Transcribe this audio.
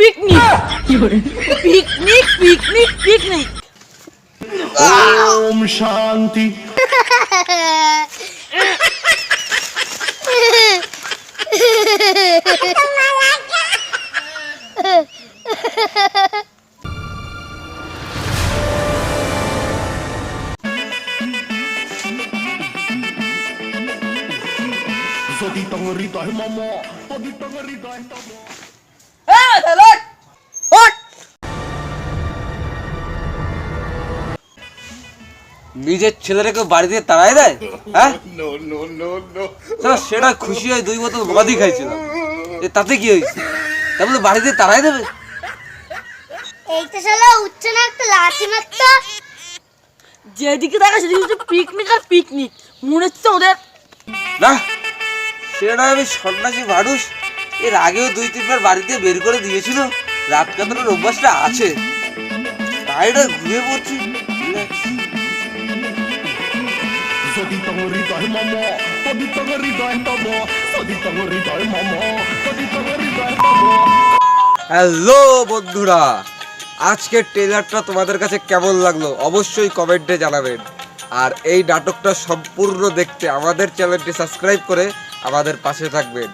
Piknik, piknik, piknik, piknik. Om Shanti. Sodi. নিজের ছেলেটাকে বাড়ি দিয়ে? তাড়াই দেয় হ্যাঁ সেটা খুশি হয় দুই বোতল মদই খাইছিলাম। এ তাতে কি হয়েছে? তা বলে বাড়ি দিয়ে তাড়াই দেবে? এই তো শালা উঠছে না একটা লাঠি মারতো। যেদিকে দেখা সেদিকে হচ্ছে পিকনিক আর পিকনিক মনে হচ্ছে ওদের না সেটা আমি সন্ন্যাসী মানুষ। এর আগেও দুই তিনবার বাড়িতে বের করে দিয়েছিল। রাত কাটানোর অভ্যাসটা আছে। তাই না ঘুরে পড়ছি। হৃদয় মম হৃদয় হৃদয় মম হৃদয় হ্যালো বন্ধুরা, আজকের ট্রেলারটা তোমাদের কাছে কেমন লাগল অবশ্যই কমেন্টে জানাবেন। আর এই নাটকটা সম্পূর্ণ দেখতে আমাদের চ্যানেলটি সাবস্ক্রাইব করে আমাদের পাশে থাকবেন।